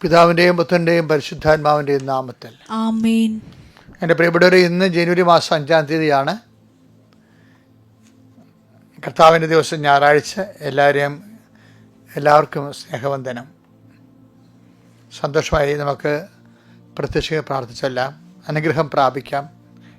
പിതാവിന്റെയും പുത്രന്റെയും പരിശുദ്ധാത്മാവിന്റെയും നാമത്തിൽ. ആമേൻ. എന്റെ പ്രിയപ്പെട്ടവരെ ഇന്ന് ജനുവരി മാസം അഞ്ചാം തീയതിയാണ്. കർത്താവിന്റെ ദിവസം ഞായറാഴ്ച. എല്ലാവരെയും എല്ലാവർക്കും സ്നേഹവന്ദനം. സന്തോഷമായി നമുക്ക് പ്രത്യക്ഷ പ്രാർത്ഥിച്ചെല്ലാം. അനുഗ്രഹം പ്രാപിക്കാം.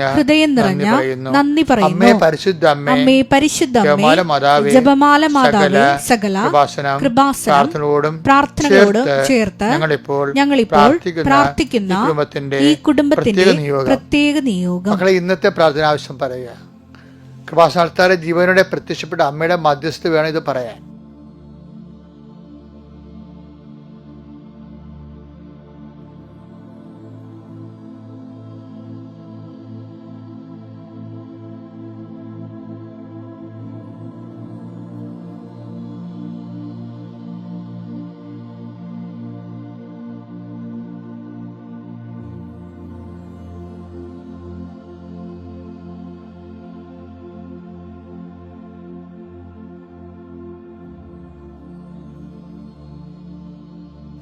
നിറഞ്ഞ ഹൃദയം നിറഞ്ഞ നന്ദി പറയുന്നു. അമ്മേ പരിശുദ്ധ അമ്മേ. പരിശുദ്ധ ജപമാല മാതാവേ, ജപമാല മാതാവേ സകല സകല കൃപാസനം, പ്രാർത്ഥനയോടും ചേർത്ത് ഞങ്ങളിപ്പോൾ ഞങ്ങളിപ്പോൾ പ്രാർത്ഥിക്കുന്ന ഈ കുടുംബത്തിന്റെ ഈ കുടുംബത്തിന്റെ പ്രത്യേക നിയോഗം. മക്കളെ ഇന്നത്തെ പ്രാർത്ഥന ആവശ്യം പറയുക. കൃപാസനത്താരെ ജീവനോടെ പ്രത്യക്ഷപ്പെട്ട അമ്മയുടെ മധ്യസ്ഥ വേണം ഇത് പറയാൻ.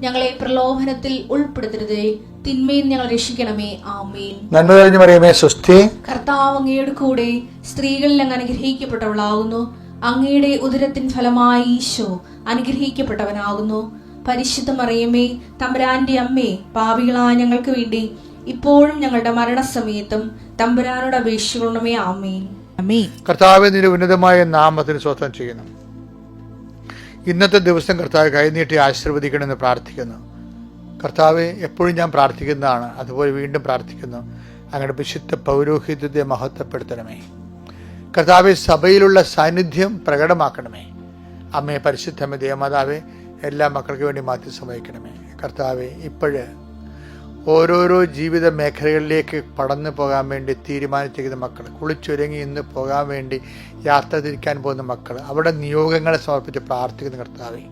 ഞങ്ങളെ പ്രലോഭനത്തിൽ ഉൾപ്പെടുത്തരുതേ. തിന്മയിൽ ഞങ്ങൾ രക്ഷിക്കണമേ. ആമേൻ. നന്മ കഴിഞ്ഞു പറയുമേ സ്വസ്തി. കർത്താവ് അങ്ങയുടെ കൂടെ സ്ത്രീകളിൽ അങ്ങ് അനുഗ്രഹിക്കപ്പെട്ടവളാകുന്നു. അങ്ങയുടെ ഉദരത്തിൻ ഫലമായി ഈശോ അനുഗ്രഹിക്കപ്പെട്ടവനാകുന്നു. പരിശുദ്ധ മറിയമേ തമ്പുരാന്റെ അമ്മേ പാവികളായ ഞങ്ങൾക്ക് വേണ്ടി ഇപ്പോഴും ഞങ്ങളുടെ മരണസമയത്തും തമ്പുരാനോട് അപേക്ഷിക്കണമേ. ആമേൻ. കർത്താവ് നിന്റെ ഉന്നതമായ നാമത്തിന് സ്വന്തം ചെയ്യുന്നു. ഇന്നത്തെ ദിവസം കർത്താവ് കൈനീട്ടി ആശീർവദിക്കണമെന്ന് പ്രാർത്ഥിക്കുന്നു. കർത്താവ് എപ്പോഴും ഞാൻ പ്രാർത്ഥിക്കുന്നതാണ്. അതുപോലെ വീണ്ടും പ്രാർത്ഥിക്കുന്നു. അങ്ങയുടെ വിശുദ്ധ പൗരോഹിത്യത്തെ മഹത്വപ്പെടുത്തണമേ. കർത്താവ് സഭയിലുള്ള സാന്നിധ്യം പ്രകടമാക്കണമേ. അമ്മയെ പരിശുദ്ധമേ ദേവമാതാവെ എല്ലാ മക്കൾക്ക് വേണ്ടി മാറ്റി സമയക്കണമേ കർത്താവെ ഇപ്പോഴ് ഓരോരോ ജീവിത മേഖലകളിലേക്ക് പടന്നു പോകാൻ വേണ്ടി തീരുമാനിച്ചിരിക്കുന്ന മക്കൾ കുളിച്ചൊരുങ്ങി ഇന്ന് പോകാൻ വേണ്ടി യാത്ര തിരിക്കാൻ പോകുന്ന മക്കൾ അവിടെ നിയോഗങ്ങളെ സമർപ്പിച്ച് പ്രാർത്ഥിക്കുന്ന കർത്താവെ.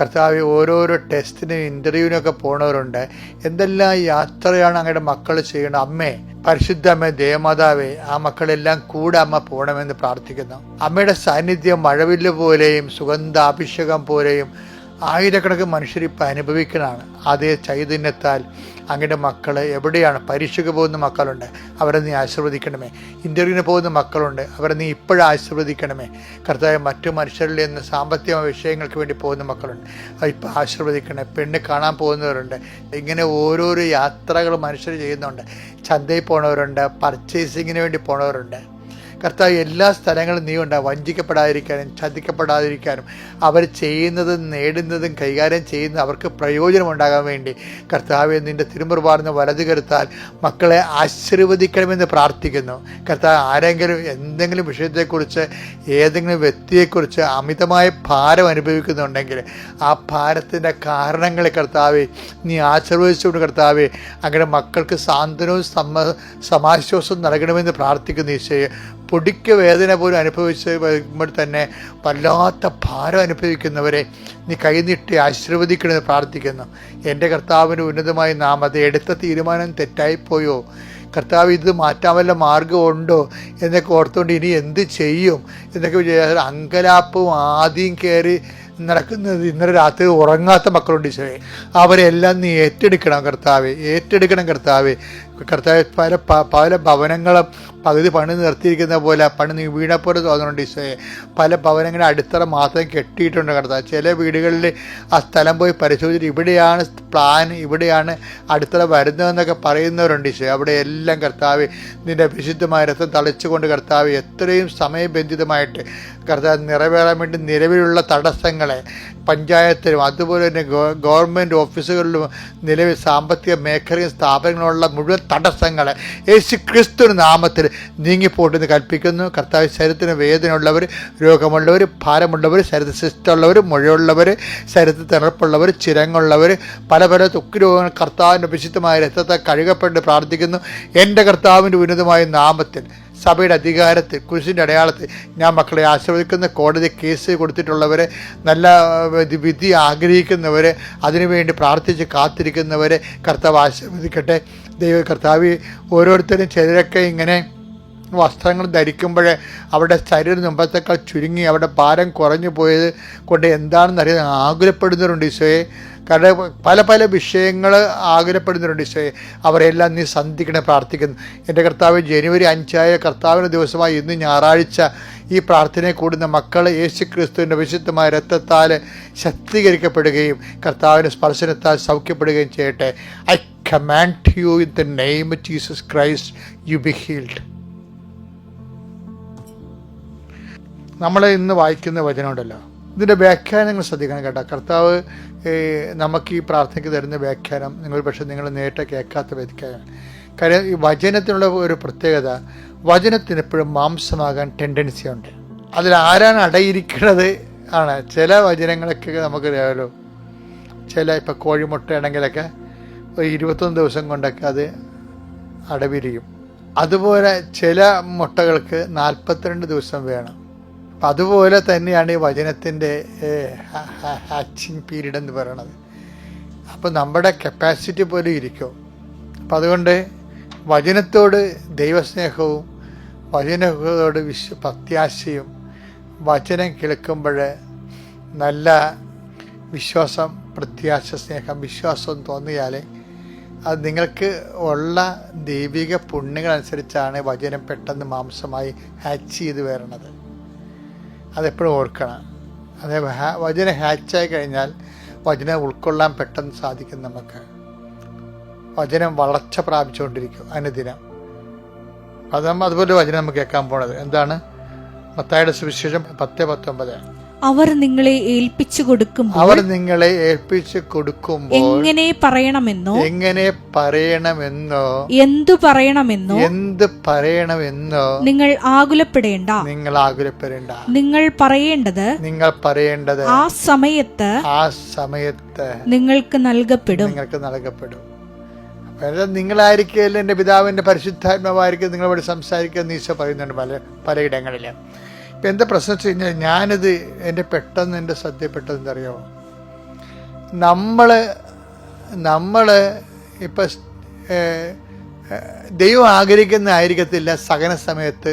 കർത്താവ് ഓരോരോ ടെസ്റ്റിനും ഇന്റർവ്യൂവിനൊക്കെ പോണവരുണ്ട്. എന്തെല്ലാം യാത്രയാണ് അങ്ങയുടെ മക്കൾ ചെയ്യണം അമ്മേ പരിശുദ്ധ അമ്മ ദേവമാതാവേ ആ മക്കളെല്ലാം കൂടെ അമ്മ പോകണമെന്ന് പ്രാർത്ഥിക്കുന്നു. അമ്മയുടെ സാന്നിധ്യം മഴവില്ല് പോലെയും സുഗന്ധാഭിഷേകം പോലെയും ആയിരക്കണക്കിന് മനുഷ്യർ ഇപ്പം അനുഭവിക്കുന്നതാണ് അതേ ചൈതന്യത്താൽ അങ്ങയുടെ മക്കൾ എവിടെയാണ് പരീക്ഷയ്ക്ക് പോകുന്ന മക്കളുണ്ട് അവരെ നീ ആശീർവദിക്കണമേ. ഇന്റർവ്യൂവിന് പോകുന്ന മക്കളുണ്ട് അവരെ നീ ഇപ്പോഴും ആശീർവദിക്കണമേ. കർത്താവ് മറ്റു മനുഷ്യരിൽ നിന്ന് സാമ്പത്തിക വിഷയങ്ങൾക്ക് വേണ്ടി പോകുന്ന മക്കളുണ്ട് ഇപ്പം ആശീർവദിക്കണേ പെണ്ണ് കാണാൻ പോകുന്നവരുണ്ട് ഇങ്ങനെ ഓരോരോ യാത്രകൾ മനുഷ്യർ ചെയ്യുന്നുണ്ട്. ചന്തയിൽ പോണവരുണ്ട് പർച്ചേസിങ്ങിന് വേണ്ടി പോണവരുണ്ട്. കർത്താവ് എല്ലാ സ്ഥലങ്ങളും നീ ഉണ്ടാകും വഞ്ചിക്കപ്പെടാതിരിക്കാനും ചതിക്കപ്പെടാതിരിക്കാനും. അവർ ചെയ്യുന്നതും നേടുന്നതും കൈകാര്യം ചെയ്യുന്ന അവർക്ക് പ്രയോജനമുണ്ടാകാൻ വേണ്ടി. കർത്താവ് നിന്റെ തിരുമുറുപാടുന്ന വലതു കരുത്താൽ മക്കളെ ആശീർവദിക്കണമെന്ന് പ്രാർത്ഥിക്കുന്നു. കർത്താവ് ആരെങ്കിലും എന്തെങ്കിലും വിഷയത്തെക്കുറിച്ച് ഏതെങ്കിലും വ്യക്തിയെക്കുറിച്ച് അമിതമായ ഭാരം അനുഭവിക്കുന്നുണ്ടെങ്കിൽ ആ ഭാരത്തിന്റെ കാരണങ്ങളെ കർത്താവെ നീ ആശീർവദിച്ചുകൊണ്ട് കർത്താവെ അങ്ങനെ മക്കൾക്ക് സാന്ത്വനവും സമ്മ സമാശ്വാസവും നൽകണമെന്ന് പ്രാർത്ഥിക്കുന്നു ഈശോയെ. പൊടിക്ക് വേദന പോലും അനുഭവിച്ച് വരുമ്പോൾ തന്നെ വല്ലാത്ത ഭാരം അനുഭവിക്കുന്നവരെ നീ കൈനീട്ടി ആശീർവദിക്കണമെന്ന് പ്രാർത്ഥിക്കുന്നു. എന്റെ കർത്താവിന് ഉന്നതമായി നാം അത് എടുത്ത തീരുമാനം തെറ്റായിപ്പോയോ? കർത്താവ് ഇത് മാറ്റാൻ വല്ല മാർഗമുണ്ടോ? എന്നൊക്കെ ഓർത്തുകൊണ്ട് ഇനി എന്ത് ചെയ്യും? എന്നൊക്കെ വിചാരിച്ചാൽ അങ്കലാപ്പും ആദ്യം കയറി നടക്കുന്നത് ഇന്നലെ രാത്രി ഉറങ്ങാത്ത മക്കളുണ്ട് ഈശോയെ. അവരെല്ലാം നീ ഏറ്റെടുക്കണം കർത്താവെ ഏറ്റെടുക്കണം കർത്താവെ. കർത്താവ് പല പല ഭവനങ്ങളും പകുതി പണി നിർത്തിയിരിക്കുന്ന പോലെ പണി നീ വീണപ്പോലെ തോന്നുന്നുണ്ട് ഈശോയെ. പല ഭവനങ്ങളും അടിത്തറ മാത്രം കെട്ടിയിട്ടുണ്ട് കർത്താവ്. ചില വീടുകളിൽ ആ സ്ഥലം പോയി പരിശോധിച്ചിട്ട് ഇവിടെയാണ് പ്ലാൻ ഇവിടെയാണ് അടിത്തറ വരുന്നതെന്നൊക്കെ പറയുന്നവരുണ്ട് ഈശോ അവിടെ എല്ലാം കർത്താവ് നിന്റെ വിശുദ്ധമായ രസം തളിച്ചുകൊണ്ട് കർത്താവ് എത്രയും സമയബന്ധിതമായിട്ട് കർത്താവ് നിറവേറാൻ വേണ്ടി നിലവിലുള്ള തടസ്സങ്ങളെ പഞ്ചായത്തിലും അതുപോലെ തന്നെ ഗവൺമെന്റ് ഓഫീസുകളിലും നിലവിൽ സാമ്പത്തിക മേഖലയും സ്ഥാപനങ്ങളുള്ള മുഴുവൻ തടസ്സങ്ങളെ യേശു ക്രിസ്തു നാമത്തിൽ നീങ്ങിപ്പോട്ടെന്ന് കൽപ്പിക്കുന്നു. കർത്താവ് ശരീരത്തിന് വേദനയുള്ളവർ രോഗമുള്ളവർ ഭാരമുള്ളവർ ശരീരത്തിൽ സിസ്റ്റുള്ളവർ മുഴയുള്ളവർ ശരീരത്തിൽ തിണർപ്പുള്ളവർ ചിരങ്ങുള്ളവർ പല പല തൊക്ക് രോഗങ്ങൾ കർത്താവിന്റെ വിശുദ്ധമായ രക്തത്തെ കഴുകപ്പെട്ട് പ്രാർത്ഥിക്കുന്നു. എന്റെ കർത്താവിന്റെ ഉന്നതമായ നാമത്തിൽ സഭയുടെ അധികാരത്തിൽ കുരിശിന്റെ അടയാളത്തിൽ ഞാൻ മക്കളെ ആശ്രവദിക്കുന്ന കോടതി കേസ് കൊടുത്തിട്ടുള്ളവരെ നല്ല വിധി- ആഗ്രഹിക്കുന്നവരെ അതിനുവേണ്ടി പ്രാർത്ഥിച്ച് കാത്തിരിക്കുന്നവരെ കർത്താവ് ആശീർവദിക്കട്ടെ. ദൈവ കർത്താവ് ഓരോരുത്തരും ചിലരൊക്കെ ഇങ്ങനെ വസ്ത്രങ്ങൾ ധരിക്കുമ്പോഴേ അവരുടെ ശരീരം മുമ്പത്തേക്കാൾ ചുരുങ്ങി അവരുടെ ഭാരം കുറഞ്ഞു പോയത് കൊണ്ട് എന്താണെന്ന് അറിയാൻ ആകുലപ്പെടുന്നവരുണ്ട് ഈശോയെ. കാരണം പല പല വിഷയങ്ങൾ ആകുലപ്പെടുന്നവരുണ്ട് ഈശോയെ. അവരെല്ലാം നീ സന്ധിക്കണേ പ്രാർത്ഥിക്കുന്നു. എന്റെ കർത്താവ് ജനുവരി അഞ്ചായ കർത്താവിന്റെ ദിവസമായി ഇന്ന് ഞായറാഴ്ച ഈ പ്രാർത്ഥനയെ കൂടുന്ന മക്കൾ യേശു ക്രിസ്തുവിന്റെ വിശുദ്ധമായ രക്തത്താൽ ശക്തീകരിക്കപ്പെടുകയും കർത്താവിന്റെ സ്പർശനത്താൽ സൗഖ്യപ്പെടുകയും ചെയ്യട്ടെ. I command you in the name of Jesus Christ you be healed നമ്മൾ ഇന്ന് വായിക്കുന്ന വചനമുണ്ടല്ലോ. ഇതിന്റെ വ്യാഖ്യാനങ്ങൾ ശ്രദ്ധിക്കണം കേട്ടോ. കർത്താവ് നമുക്ക് ഈ പ്രാർത്ഥനയ്ക്ക് തരുന്ന വ്യാഖ്യാനം നിങ്ങൾ പക്ഷേ നിങ്ങൾ നേരിട്ട് കേൾക്കാത്ത വ്യാഖ്യാനം കാര്യം ഈ വചനത്തിനുള്ള ഒരു പ്രത്യേകത വചനത്തിന് എപ്പോഴും മാംസമാകാൻ ടെൻഡൻസി ഉണ്ട്. അതിൽ ആരാണ് അടയിരിക്കുന്നത് ആണ്. ചില വചനങ്ങളൊക്കെ നമുക്കറിയാമല്ലോ ചില ഇപ്പം കോഴിമുട്ടയാണെങ്കിലൊക്കെ ഒരു ഇരുപത്തൊന്ന് ദിവസം കൊണ്ടൊക്കെ അത് അടവിരിയും. അതുപോലെ ചില മുട്ടകൾക്ക് നാൽപ്പത്തിരണ്ട് ദിവസം വേണം. അതുപോലെ തന്നെയാണ് ഈ വചനത്തിന്റെ ഹാച്ചിങ് പീരീഡ് എന്ന് പറയണത്. അപ്പോൾ നമ്മുടെ കപ്പാസിറ്റി പോലും ഇരിക്കും? അപ്പം അതുകൊണ്ട് വചനത്തോട് ദൈവസ്നേഹവും വചനത്തോട് വിശ്വ പ്രത്യാശയും വചനം കേൾക്കുമ്പോൾ നല്ല വിശ്വാസം പ്രത്യാശ സ്നേഹം വിശ്വാസം തോന്നിയാൽ അത് നിങ്ങൾക്ക് ഉള്ള ദൈവിക പുണ്യങ്ങളനുസരിച്ചാണ് വചനം പെട്ടെന്ന് മാംസമായി ഹാച്ച് ചെയ്ത് വരണത്. അതെപ്പോഴും ഓർക്കണം. അതേ വചനം ഹാച്ചായി കഴിഞ്ഞാൽ വചനം ഉൾക്കൊള്ളാൻ പെട്ടെന്ന് സാധിക്കും നമുക്ക്. വചനം വളർച്ച പ്രാപിച്ചുകൊണ്ടിരിക്കും അനുദിനം അത് അതുപോലെ വചനം നമുക്ക് കേൾക്കാൻ പോണത്. എന്താണ്? മത്തായുടെ സുവിശേഷം പത്ത് പത്തൊമ്പത്. അവർ നിങ്ങളെ ഏൽപ്പിച്ചു കൊടുക്കും അവർ നിങ്ങളെ ഏൽപ്പിച്ചു കൊടുക്കും എങ്ങനെ പറയണമെന്നോ? എങ്ങനെ പറയണമെന്നോ? എന്തു പറയണമെന്നോ? എന്ത് പറയണമെന്നോ? നിങ്ങൾ ആകുലപ്പെടേണ്ട. നിങ്ങൾ ആകുലപ്പെടേണ്ട. നിങ്ങൾ പറയേണ്ടത് നിങ്ങൾ പറയേണ്ടത് ആ സമയത്ത് ആ സമയത്ത് നിങ്ങൾക്ക് നൽകപ്പെടും. നിങ്ങൾക്ക് നൽകപ്പെടും. നിങ്ങളായിരിക്കും എന്റെ പിതാവിന്റെ പരിശുദ്ധാത്മാവായിരിക്കും നിങ്ങളോട് സംസാരിക്കുക നീശ പറയുന്നുണ്ട് പല പലയിടങ്ങളിൽ ഇപ്പം എന്താ പ്രശ്നം വെച്ച് കഴിഞ്ഞാൽ ഞാനിത് എന്റെ പെട്ടെന്ന് എന്റെ ശ്രദ്ധപ്പെട്ടത് എന്തറിയാമോ നമ്മൾ നമ്മൾ ഇപ്പം ദൈവം ആഗ്രഹിക്കുന്ന ആയിരിക്കത്തില്ല സഹന സമയത്ത്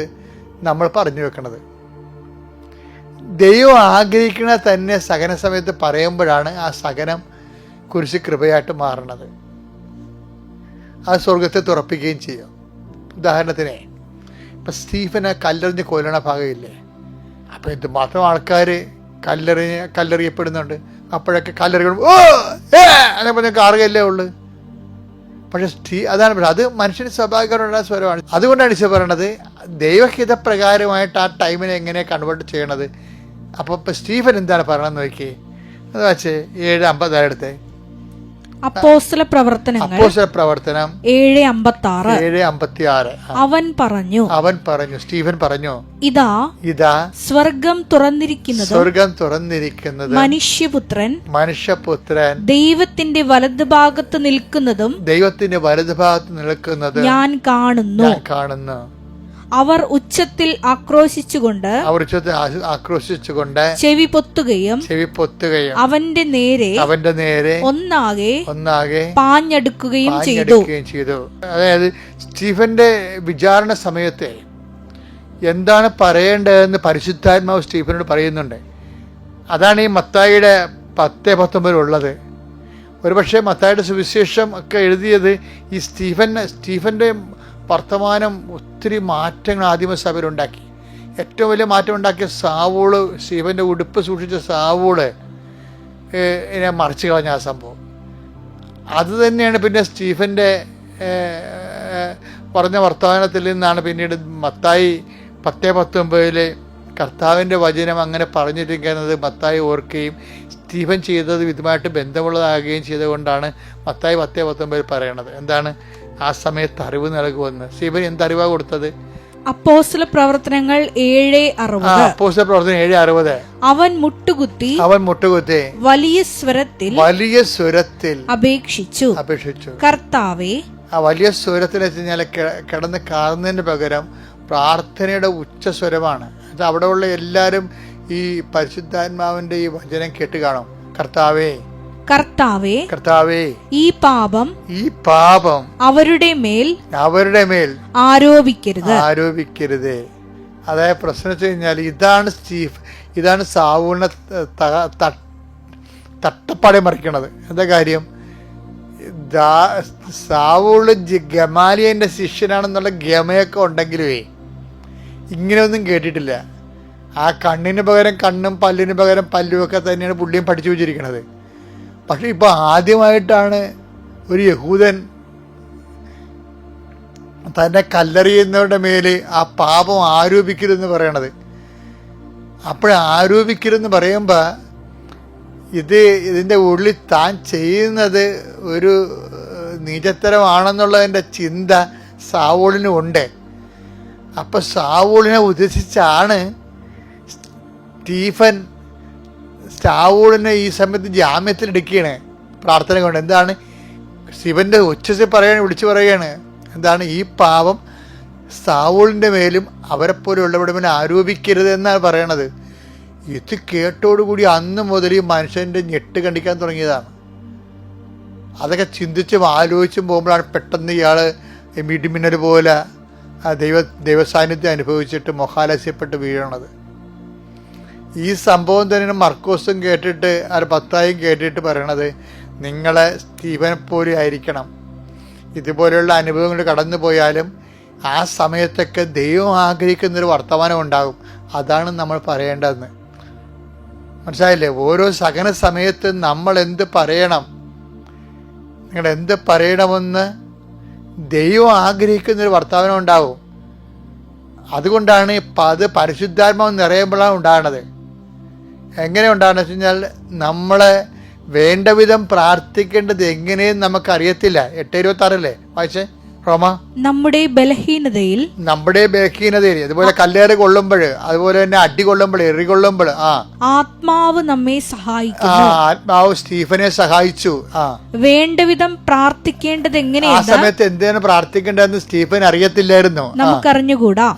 നമ്മൾ പറഞ്ഞു വെക്കണത്. ദൈവം ആഗ്രഹിക്കണ തന്നെ സഹന സമയത്ത് പറയുമ്പോഴാണ് ആ സഹനം കുരിശ് കൃപയായിട്ട് മാറണത്. ആ സ്വർഗത്തെ തുറപ്പിക്കുകയും ചെയ്യും. ഉദാഹരണത്തിന് ഇപ്പം സ്റ്റീഫനെ കല്ലെറിഞ്ഞ് കൊല്ലണ ഭാഗമില്ലേ? അപ്പം എന്തുമാത്രം ആൾക്കാർ കല്ലെറി കല്ലെറിയപ്പെടുന്നുണ്ട്. അപ്പോഴൊക്കെ കല്ലെറികൾ ഓ കാറുകയല്ലേ ഉള്ളു. പക്ഷെ സ്റ്റീ അതാണ്. അത് മനുഷ്യന് സ്വാഭാവികമായിട്ടുള്ള സ്വരമാണ്. അതുകൊണ്ടാണ് ഈശോ പറയണത് ദൈവഹിതപ്രകാരമായിട്ട് ആ ടൈമിനെ എങ്ങനെ കൺവേർട്ട് ചെയ്യണത്? അപ്പോൾ സ്റ്റീഫൻ എന്താണ് പറയണമെന്ന് നോക്കി അത് വെച്ച് ഏഴ് അമ്പതായിരത്തെ അപ്പോസ്തല പ്രവർത്തനങ്ങൾ അപ്പോസ്തല പ്രവർത്തനം ഏഴ് അമ്പത്തി ആറ് ഏഴ് അമ്പത്തി ആറ് അവൻ പറഞ്ഞു അവൻ പറഞ്ഞു സ്റ്റീഫൻ പറഞ്ഞു ഇതാ ഇതാ സ്വർഗം തുറന്നിരിക്കുന്നത് സ്വർഗം തുറന്നിരിക്കുന്നത് മനുഷ്യപുത്രൻ മനുഷ്യപുത്രൻ ദൈവത്തിന്റെ വലതുഭാഗത്ത് നിൽക്കുന്നതും ദൈവത്തിന്റെ വലതുഭാഗത്ത് നിൽക്കുന്നതും ഞാൻ കാണുന്നു. കാണുന്നു. അവർ ഉച്ചത്തിൽ ആക്രോശിച്ചുകൊണ്ട് അവർ ഉച്ചത്തിൽ ആക്രോശിച്ചുകൊണ്ട് ചെവി പൊത്തുകയും ചെവി പൊത്തുകയും അവന്റെ നേരെ അവന്റെ നേരെ ഒന്നാകെ ഒന്നാകെ പാഞ്ഞെടുക്കുകയും ചെയ്തു. ചെയ്തു. അതായത് സ്റ്റീഫന്റെ വിചാരണ സമയത്തെ എന്താണ് പറയേണ്ടതെന്ന് പരിശുദ്ധാത്മാവ് സ്റ്റീഫനോട് പറയുന്നുണ്ട്. അതാണ് ഈ മത്തായിയുടെ പത്ത് പത്തൊമ്പതിലുള്ളത് ഒരുപക്ഷെ മത്തായിയുടെ സുവിശേഷം ഒക്കെ എഴുതിയത് ഈ സ്റ്റീഫൻ സ്റ്റീഫന്റെ വർത്തമാനം ഒത്തിരി മാറ്റങ്ങൾ ആദിമസഭയിലുണ്ടാക്കി ഏറ്റവും വലിയ മാറ്റം ഉണ്ടാക്കിയ സാവൂൾ ശിവന്റെ ഉടുപ്പ് സൂക്ഷിച്ച സാവൂൾ എന്നെ മറിച്ച് കളഞ്ഞ ആ സംഭവം. അത് തന്നെയാണ് പിന്നെ സ്റ്റീഫന്റെ പറഞ്ഞ വർത്തമാനത്തിൽ നിന്നാണ് പിന്നീട് മത്തായി പത്തേ പത്തൊമ്പതിൽ കർത്താവിന്റെ വചനം അങ്ങനെ പറഞ്ഞിരിക്കുന്നത് മത്തായി ഓർക്കുകയും സ്റ്റീഫൻ ചെയ്തത് ഇതുമായിട്ട് ബന്ധമുള്ളതാകുകയും ചെയ്തുകൊണ്ടാണ് മത്തായി പത്തേ പത്തൊമ്പതിൽ പറയണത്. എന്താണ് ആ സമയത്ത് അറിവ് നൽകുമെന്ന്. സ്റ്റീഫൻ എന്തറിവാണ് കൊടുത്തത്? അപ്പോസ്തല പ്രവർത്തനങ്ങൾ ഏഴ് അറുപത്. അപ്പോസ്റ്റൽ പ്രവർത്തനം ഏഴ് അറുപത്. അവൻ മുട്ടുകുത്തി അവൻ മുട്ടുകുത്തി വലിയ സ്വരത്തിൽ വലിയ സ്വരത്തിൽ അപേക്ഷിച്ചു. അപേക്ഷിച്ചു. കർത്താവേ ആ വലിയ സ്വരത്തിൽ വെച്ച് കഴിഞ്ഞാൽ കി- കിടന്ന് കാണുന്നതിന് പകരം പ്രാർത്ഥനയുടെ ഉച്ചസ്വരമാണ് സ്വരമാണ്. അവിടെ ഉള്ള എല്ലാവരും ഈ പരിശുദ്ധാത്മാവിന്റെ ഈ വചനം കേട്ട് കാണും. കർത്താവേ കർത്താവേ കർത്താവേ ഈ പാപം ഈ പാപം അവരുടെ മേൽ അവരുടെ മേൽ ആരോപിക്കരുത്. ആരോപിക്കരുത്. അതായത് പ്രശ്നം വെച്ച് കഴിഞ്ഞാൽ ഇതാണ് സ്റ്റീഫ് ഇതാണ് സാവൂണ തട്ടപ്പാടെ മറിക്കണത്. എന്താ കാര്യം? സാവൂൾ ഗമാലിയന്റെ ശിഷ്യനാണെന്നുള്ള ഗമയൊക്കെ ഉണ്ടെങ്കിലുവേ ഇങ്ങനെയൊന്നും കേട്ടിട്ടില്ല. ആ കണ്ണിന് പകരം കണ്ണും പല്ലിന് പകരം പല്ലുമൊക്കെ തന്നെയാണ് പുള്ളിയും പഠിച്ചു വെച്ചിരിക്കുന്നത് പക്ഷെ ഇപ്പോൾ ആദ്യമായിട്ടാണ് ഒരു യഹൂദൻ തന്നെ കല്ലെറിയുന്നവരുടെ മേൽ ആ പാപം ആരോപിക്കരുതെന്ന് പറയണത്. അപ്പോൾ ആരോപിക്കരുതെന്ന് പറയുമ്പോൾ ഇത് ഇതിന്റെ ഉള്ളിൽ താൻ ചെയ്യുന്നത് ഒരു നീചത്തരമാണെന്നുള്ളതിന്റെ ചിന്ത സാവോളിനുണ്ട് ഉണ്ട്. അപ്പം സാവോളിനെ ഉദ്ദേശിച്ചാണ് സ്റ്റീഫൻ സാവൂളിനെ ഈ സമയത്ത് ജാമ്യത്തിൽ എടുക്കുകയാണ്. പ്രാർത്ഥന കൊണ്ട് എന്താണ്? ശിവന്റെ ഉച്ചത്തിൽ പറയാണ് വിളിച്ചു പറയുകയാണ് എന്താണ് ഈ പാപം സാവൂളിന്റെ മേലും അവരെപ്പോലുള്ളവരുടെ മേലും ആരോപിക്കരുത് എന്നാണ് പറയണത്. ഇത് കേട്ടോടുകൂടി അന്ന് മുതൽ ഈ മനുഷ്യന്റെ ഞെട്ട് കണ്ടിക്കാൻ തുടങ്ങിയതാണ്. അതൊക്കെ ചിന്തിച്ചും ആലോചിച്ചും പോകുമ്പോഴാണ് പെട്ടെന്ന് ഇയാൾ മിടിമിന്നൽ പോലെ ദൈവ ദൈവസാന്നിധ്യം അനുഭവിച്ചിട്ട് മൊഹാലസ്യപ്പെട്ട് വീഴണത്. ഈ സംഭവം തന്നെ മർക്കോസും കേട്ടിട്ട് ആ പത്തായും കേട്ടിട്ട് പറയണത്. നിങ്ങളെ സ്റ്റീവനെപ്പോലെ ആയിരിക്കണം. ഇതുപോലെയുള്ള അനുഭവങ്ങൾ കടന്നു പോയാലും ആ സമയത്തൊക്കെ ദൈവം ആഗ്രഹിക്കുന്നൊരു വർത്തമാനം ഉണ്ടാകും. അതാണ് നമ്മൾ പറയേണ്ടതെന്ന്. മനസ്സിലായില്ലേ? ഓരോ സഹന സമയത്ത് നമ്മൾ എന്ത് പറയണം? നിങ്ങൾ എന്ത് പറയണമെന്ന് ദൈവം ആഗ്രഹിക്കുന്നൊരു വർത്തമാനം ഉണ്ടാവും അതുകൊണ്ടാണ് അത് പരിശുദ്ധാത്മാവ് നിറയുമ്പോഴാണ് ഉണ്ടാകുന്നത് എങ്ങനെ ഉണ്ടാകുന്ന വെച്ച് കഴിഞ്ഞാൽ നമ്മളെ വേണ്ട വിധം പ്രാർത്ഥിക്കേണ്ടത് എങ്ങനെയെന്ന് നമുക്കറിയത്തില്ല. എട്ട് ഇരുപത്താറല്ലേ? വായിച്ചേ? റോമ? നമ്മുടെ ബലഹീനതയിൽ നമ്മുടെ ബലഹീനതയിൽ അതുപോലെ കല്ലേറ് കൊള്ളുമ്പോൾ അതുപോലെ തന്നെ അടി കൊള്ളുമ്പോൾ എറി കൊള്ളുമ്പോൾ ആ. ആത്മാവ് നമ്മെ ആ സഹായിക്കുന്നു ആത്മാവ് സ്റ്റീഫനെ സഹായിച്ചു ആ. വേണ്ടവിധം പ്രാർത്ഥിക്കേണ്ടത് ആ എങ്ങനെയെന്ന് സമയത്ത് എന്തിനാണ് പ്രാർത്ഥിക്കേണ്ടതെന്ന് സ്റ്റീഫൻ അറിയത്തില്ലായിരുന്നു. ആ. നമുക്കറിഞ്ഞുകൂടാ?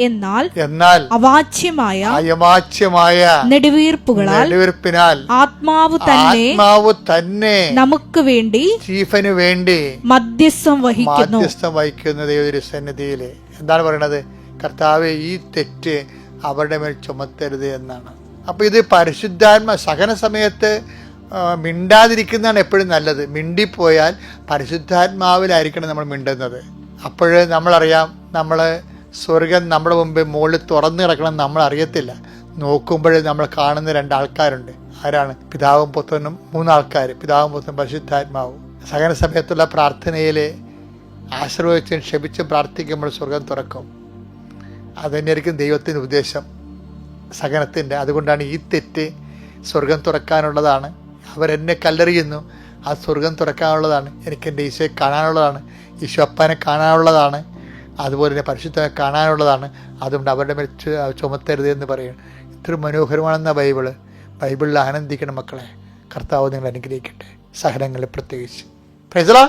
എന്നാൽ എന്നാൽ അവാച്യമായ അയമാച്യമായ നെടുവീർപ്പുകളാൽ നെടുവീർപ്പിനാൽ ആത്മാവ് തന്നെ ആത്മാവ് തന്നെ നമുക്ക് വേണ്ടി സ്റ്റീഫന് വേണ്ടി മധ്യസ്ഥം വഹിക്കുന്നു. മാധ്യസ്ഥം വഹിക്കുന്ന ദൈവത്തിന്റെ സന്നിധിയിൽ. എന്താണ് പറയണത്? കർത്താവ് ഈ തെറ്റ് അവരുടെ മേൽ ചുമത്തരുത് എന്നാണ്. അപ്പൊ ഇത് പരിശുദ്ധാത്മ സഹന സമയത്ത് മിണ്ടാതിരിക്കുന്നതാണ് എപ്പോഴും നല്ലത്. മിണ്ടിപ്പോയാൽ പരിശുദ്ധാത്മാവിലായിരിക്കണം നമ്മൾ മിണ്ടുന്നത്. അപ്പോഴ് നമ്മളറിയാം നമ്മൾ സ്വർഗം നമ്മുടെ മുമ്പിൽ മുകളിൽ തുറന്നു കിടക്കണം നമ്മൾ അറിയത്തില്ല. നോക്കുമ്പോൾ നമ്മൾ കാണുന്ന രണ്ടാൾക്കാരുണ്ട്. ആരാണ്? പിതാവും പുത്രനും മൂന്നാൾക്കാർ പിതാവും പുത്രനും പരിശുദ്ധാത്മാവും. സഹന സമയത്തുള്ള പ്രാർത്ഥനയിൽ ആശ്രയിച്ചും ക്ഷമിച്ചും പ്രാർത്ഥിക്കുമ്പോൾ സ്വർഗം തുറക്കും. അതുതന്നെയായിരിക്കും ദൈവത്തിന്റെ ഉദ്ദേശം. സഹനത്തിന്റെ. അതുകൊണ്ടാണ് ഈ തെറ്റ് സ്വർഗം തുറക്കാനുള്ളതാണ്. അവരെന്നെ കല്ലെറിയുന്നു. ആ സ്വർഗം തുറക്കാനുള്ളതാണ്. എനിക്ക് എന്റെ ഈശോയെ കാണാനുള്ളതാണ്. ഈശോ കാണാനുള്ളതാണ്. അതുപോലെ തന്നെ പരിശുദ്ധനെ കാണാനുള്ളതാണ്. അതുകൊണ്ട് അവരുടെ മേൽ ചുമത്തരുത് എന്ന് പറയുന്നു ഇത്ര മനോഹരമാണെന്ന ബൈബിൾ. ബൈബിളിൽ ആനന്ദിക്കണം മക്കളെ. കർത്താവ് നിങ്ങൾ അനുഗ്രഹിക്കട്ടെ. സഹനങ്ങളിൽ പ്രത്യേകിച്ച്. പ്രൈസലാ